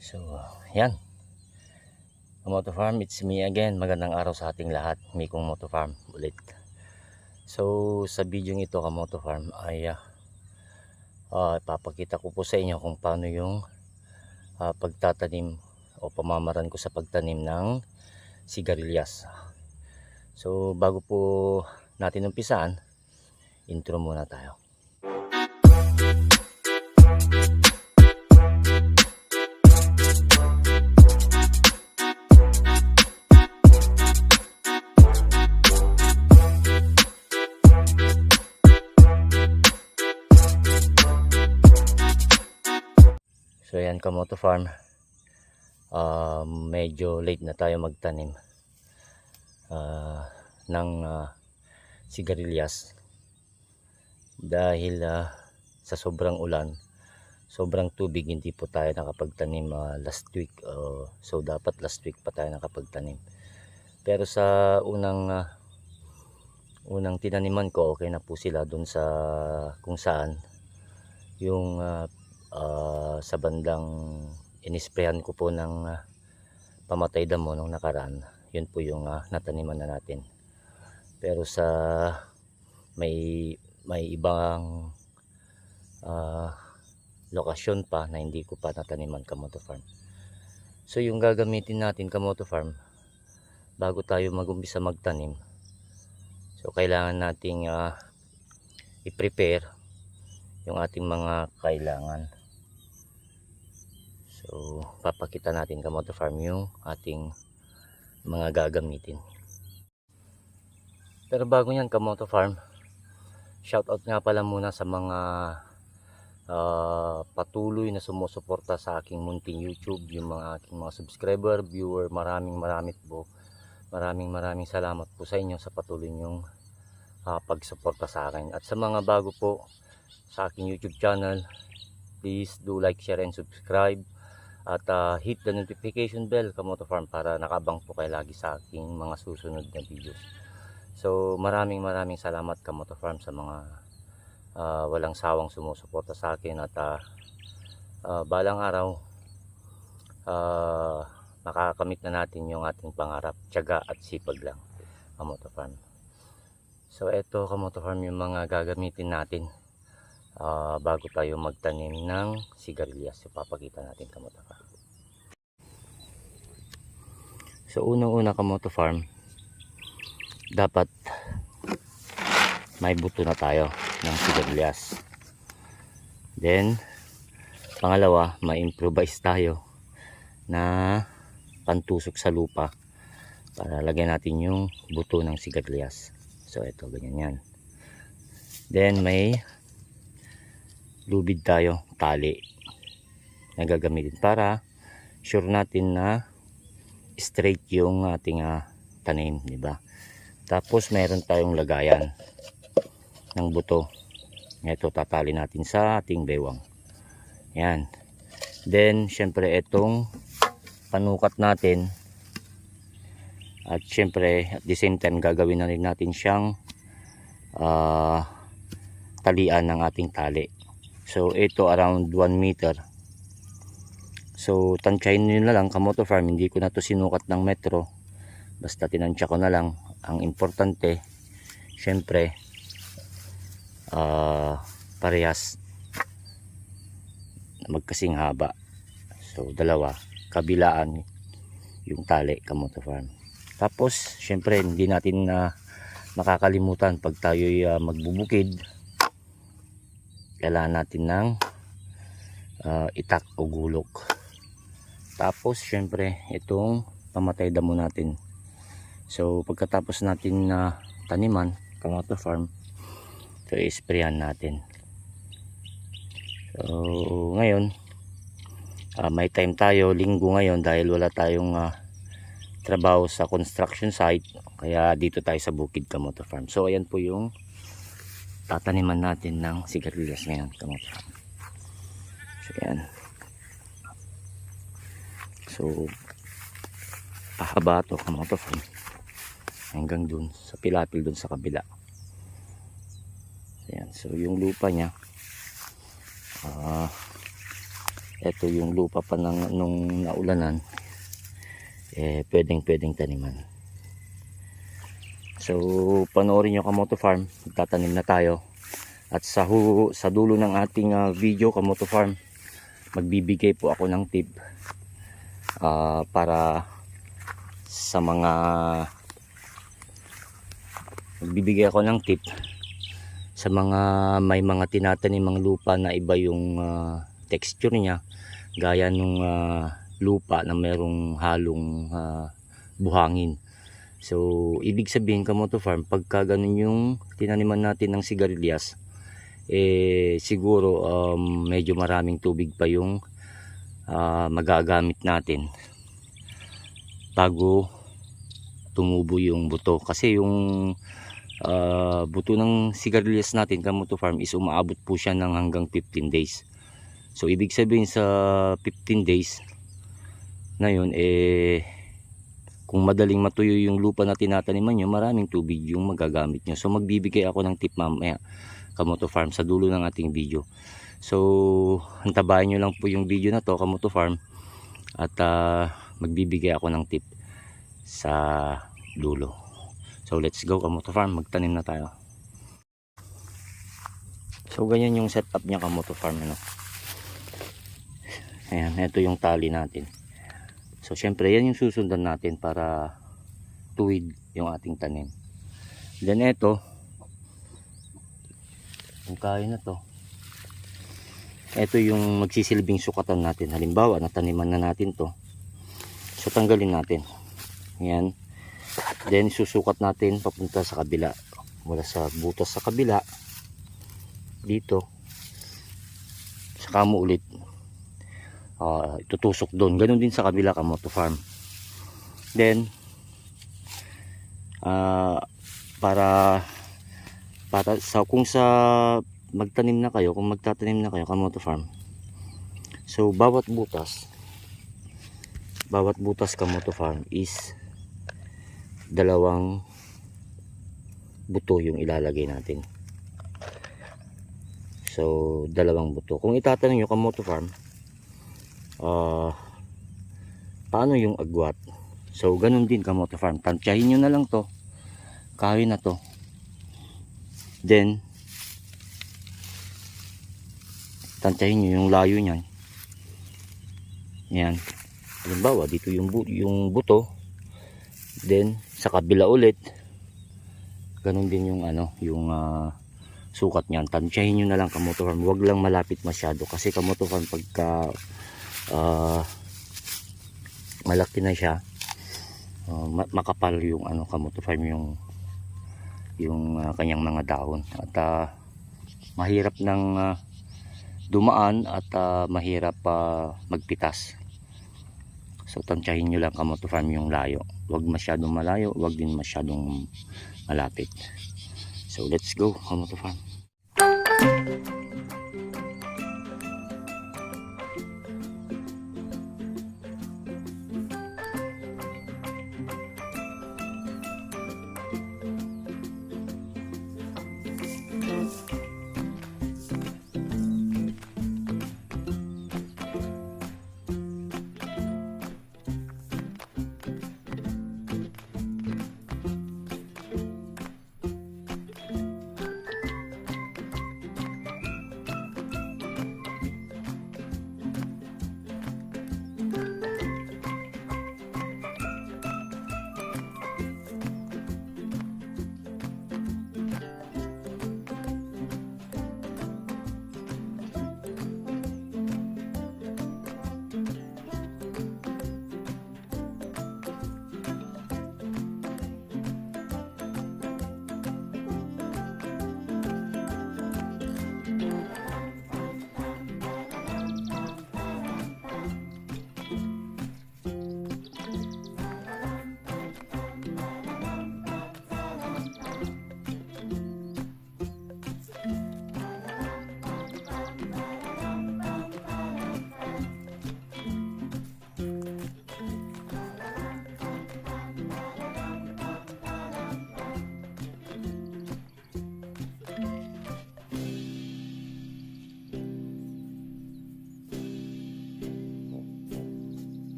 So, yan. Moto Farm, it's me again. Magandang araw sa ating lahat. Mikong Moto Farm ulit. So, sa video ito ka Moto Farm ay ah, ah, ipapakita ko po sa inyo kung paano yung ah, pagtatanim o pamamaran ko sa pagtanim ng sigarilyas. So, bago po natin umpisaan, intro muna tayo. Yan Kamoto Farm. Ah, medyo late na tayo magtanim. Ah, ng ah, sigarilyas. Dahil ah, sa sobrang ulan sobrang tubig hindi po tayo nakapagtanim ah, last week Oh, so dapat last week pa tayo nakapagtanim. Pero sa unang ah, unang tinaniman ko okay na po sila dun sa kung saan. Yung ah, ah, sa bandang inisprehan ko po ng ah, pamatay damo nung nakaraan yun po yung ah, nataniman na natin. Pero sa may may ibang ah, lokasyon pa na hindi ko pa nataniman kamoto farm. So yung gagamitin natin kamoto farm bago tayo magumpisa magtanim so kailangan nating ah, i-prepare yung ating mga kailangan So, papakita natin kamoto farm yung ating mga gagamitin. Pero bago yan kamoto farm, shoutout nga pala muna sa mga ah, patuloy na sumusuporta sa aking munting YouTube, yung mga aking mga subscriber, viewer, maraming maraming po. Maraming maraming salamat po sa inyo sa patuloy nyong ah, pagsuporta sa akin. At sa mga bago po sa aking YouTube channel, please do like, share, and subscribe at ah, hit the notification bell Kamoto Farm para nakabang po kayo lagi sa aking mga susunod na videos. So maraming maraming salamat Kamoto Farm sa mga ah, walang sawang sumusuporta sa akin at ah, ah, balang araw ah, makakamit na natin yung ating pangarap tiyaga at sipag lang Kamoto Farm. So eto Kamoto Farm yung mga gagamitin natin ah, bago tayo magtanim ng sigarilyas ipapakita natin kamoto farm. So unang una kamoto farm dapat may buto na tayo ng sigarilyas then pangalawa may improvise tayo na pantusok sa lupa para lagyan natin yung buto ng sigarilyas so ito ganyan yan. Then may lubid tayo tali na gagamitin para sure natin na straight yung ating ah, tanim di ba? Tapos meron tayong lagayan ng buto. Ito tatali natin sa ating bewang. Yan. Then syempre itong panukat natin. At syempre at the same time gagawin na rin natin siyang ah, talian ng ating tali So ito around 1 meter. So tansyahin nyo na lang kamoto farm. Hindi ko na to sinukat ng metro. Basta tinansya ko na lang. Ang importante, syempre, ah parehas magkasing haba. So dalawa, kabilaan yung tali kamoto farm. Tapos syempre hindi natin na makakalimutan pag tayo'y ah, magbubukid kailangan natin ng ah, itak o gulok. Tapos syempre itong pamatay damo natin. So pagkatapos natin na taniman kamoto farm so isprayan natin. So ngayon ah, may time tayo linggo ngayon dahil wala tayong ah, trabaho sa construction site kaya dito tayo sa bukid kamoto farm. So ayan po yung tataniman natin ng sigarilyas ngayon. Kamote so yan so pahaba to kamote farm hanggang dun sa pilapil dun sa kabila. Yan so yung lupa niya ah ito yung lupa pa ng, nung naulanan eh pwedeng pwedeng taniman so panoorin nyo kamoto farm. Magtatanim na tayo. At sa, sa dulo ng ating ah, video kamoto farm magbibigay po ako ng tip ah, para sa mga magbibigay ako ng tip sa mga may mga tinatanimang lupa na iba yung ah, texture niya. Gaya nung ah, lupa na merong halong ah, buhangin so ibig sabihin kamoto farm pagka ganun yung tinaniman natin ng sigarilyas eh siguro um, medyo maraming tubig pa yung ah, magagamit natin bago tumubo yung buto. Kasi yung ah, buto ng sigarilyas natin kamoto farm is umaabot po siya ng hanggang 15 days. So ibig sabihin sa 15 days na yun eh kung madaling matuyo yung lupa na tinataniman nyo maraming tubig yung magagamit nyo. So magbibigay ako ng tip mamaya kamoto farm sa dulo ng ating video. So antabayan nyo lang po yung video na to kamoto farm. At ah, magbibigay ako ng tip sa dulo. So let's go kamoto farm. Magtanim na tayo. So ganyan yung setup niya kamoto farm ano? Ayan ito yung tali natin so syempre yan yung susundan natin para tuwid yung ating tanim. Then ito yung kaya na to. Ito yung magsisilbing sukatan natin. Halimbawa nataniman na natin to. So tanggalin natin. Yan. Then susukat natin papunta sa kabila. Mula sa butas sa kabila. Dito. Saka mo ulit ah, tutusok doon. Ganun din sa kabila kamoto farm. Then ah, para para sa kung sa magtanim na kayo kung magtatanim na kayo kamoto farm. So bawat butas bawat butas kamoto farm is dalawang buto yung ilalagay natin. So dalawang buto. Kung itatanong nyo kamoto farm ah paano yung agwat? So ganun din kamoto farm. Tansyahin nyo na lang to. Kahoy na to. Then tansyahin nyo yung layo niyan. Yan. Halimbawa dito yung, bu yung buto. Then sa kabila ulit. Ganun din yung ano yung ah, sukat niyan. Tansyahin nyo na lang kamoto farm. Wag lang malapit masyado kasi kamoto farm pagka ah, malaki na siya. Ma- makapal yung ano kamoto farm yung yung ah, kanyang mga dahon. At ah, mahirap ng ah, dumaan at ah, mahirap pa magpitas. So tansyahin nyo lang kamoto farm yung layo. Wag masyadong malayo wag din masyadong malapit. So let's go kamoto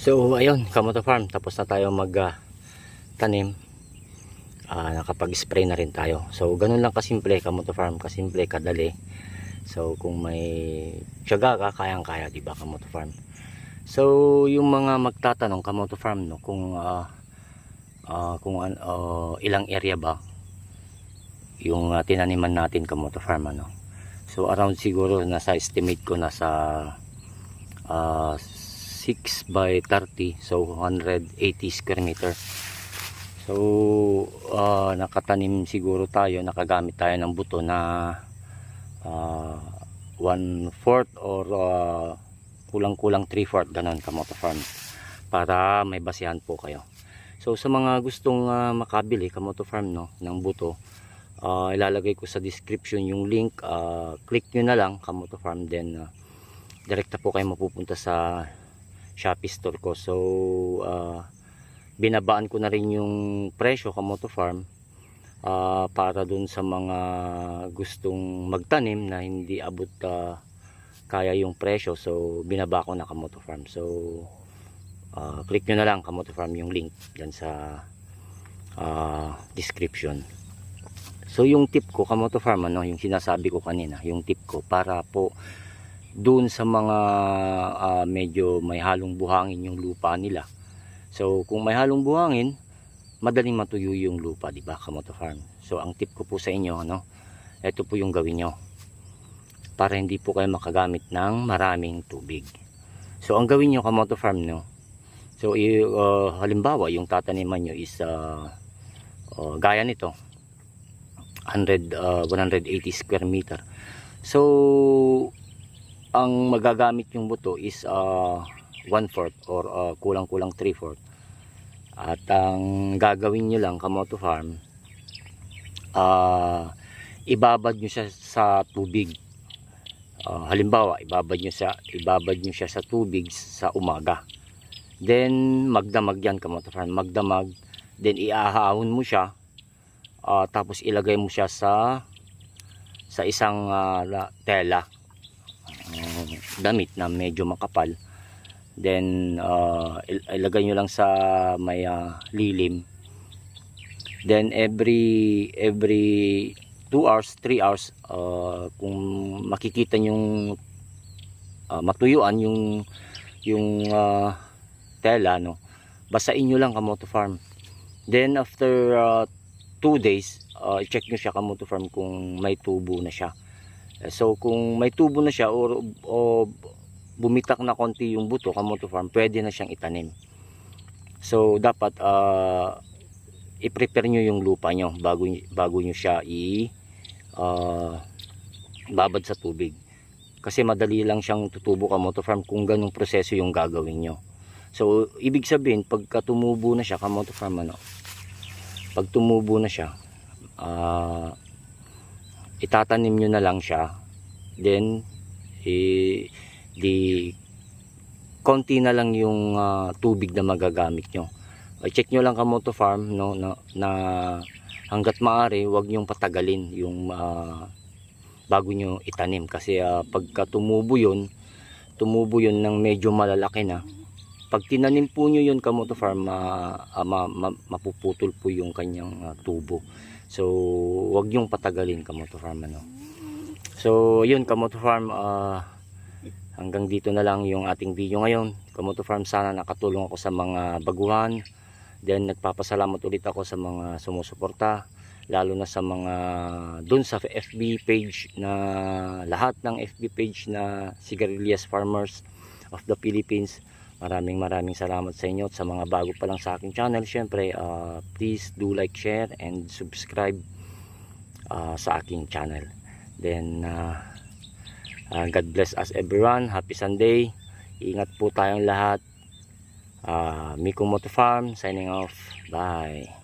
So ayun, Kamoto Farm, tapos na tayo mag ah, tanim. Ah, nakapag-spray na rin tayo. So ganun lang kasimple, Kamoto Farm, kasimple, kadali. So kung may tiyaga ka, kayang-kaya, 'di ba, Kamoto Farm. So yung mga magtatanong Kamoto Farm no, kung ah, ah, kung ah, ilang area ba yung ah, tinaniman natin Kamoto Farm ano. So around siguro nasa estimate ko nasa ah, 6 by 30 so 180 square meter. So ah, nakatanim siguro tayo nakagamit tayo ng buto na ah, 1 fourth or ah, kulang-kulang 3 fourth ganon kamoto farm para may basihan po kayo. So sa mga gustong ah, makabili kamoto farm no ng buto ah, ilalagay ko sa description yung link ah, click nyo na lang kamoto farm then ah, direkta po kayo mapupunta sa Shopee store ko. So, ah, binabaan ko na rin yung presyo kamoto farm ah, para dun sa mga gustong magtanim na hindi abot ah, kaya yung presyo. So, binaba ko na kamoto farm. So, ah, click nyo na lang kamoto farm yung link dyan sa ah, description. So, yung tip ko kamoto farm, ano, yung sinasabi ko kanina, yung tip ko para po doon sa mga ah, medyo may halong buhangin yung lupa nila. So kung may halong buhangin, madaling matuyo yung lupa, di ba, Kamoto Farm. So ang tip ko po sa inyo, ano, ito po yung gawin nyo para hindi po kayo makagamit ng maraming tubig. So ang gawin nyo, Kamoto Farm, no, so ah, halimbawa, yung tataniman nyo is ah, ah, gaya nito, 100, ah, 180 square meter. So, ang magagamit yung buto is uh, 1 fourth or uh, kulang-kulang 3 fourth at ang gagawin nyo lang kamoto farm uh, ibabad nyo siya sa tubig. Uh, halimbawa ibabad nyo siya ibabad nyo siya sa tubig sa umaga. Then magdamag yan kamoto farm magdamag. Then iahahon mo siya uh, tapos ilagay mo siya sa sa isang uh, la- tela damit na medyo makapal. Then uh, il- ilagay nyo lang sa may uh, lilim. Then every every 2 hours 3 hours uh, kung makikita nyong uh, matuyuan yung yung uh, tela no basain nyo lang kamoto farm. Then after 2 days uh, check nyo siya kamoto farm kung may tubo na siya So kung may tubo na siya o, o bumitak na konti yung buto kamoto farm, pwede na siyang itanim. So dapat uh, i-prepare nyo yung lupa nyo bago, bago nyo siya i uh, babad sa tubig. Kasi madali lang siyang tutubo kamoto farm kung ganong proseso yung gagawin nyo. So ibig sabihin pagka tumubo na siya kamoto farm ano, pag tumubo na siya, ah itatanim nyo na lang siya. Then eh, di konti na lang yung ah, tubig na magagamit nyo. Check nyo lang kamoto farm no, na, na hanggat maaari wag nyong patagalin yung ah, bago nyo itanim. Kasi ah, pagka tumubo yun tumubo yun ng medyo malalaki na pag tinanim po nyo yun kamoto farm ah, ma, ma- mapuputol po yung kanyang ah, tubo So, wag yung patagalin kamoto farm ano. So, yun kamoto farm ah, hanggang dito na lang yung ating video ngayon. Kamoto farm sana nakatulong ako sa mga baguhan. Then nagpapasalamat ulit ako sa mga sumusuporta lalo na sa mga dun sa FB page na lahat ng FB page na Sigarilyas Farmers of the Philippines. Maraming maraming salamat sa inyo at sa mga bago pa lang sa aking channel. Syempre, uh, please do like, share, and subscribe uh, sa aking channel. Then, uh, uh, God bless us everyone. Happy Sunday. Ingat po tayong lahat. Uh, Miko Moto Farm signing off. Bye.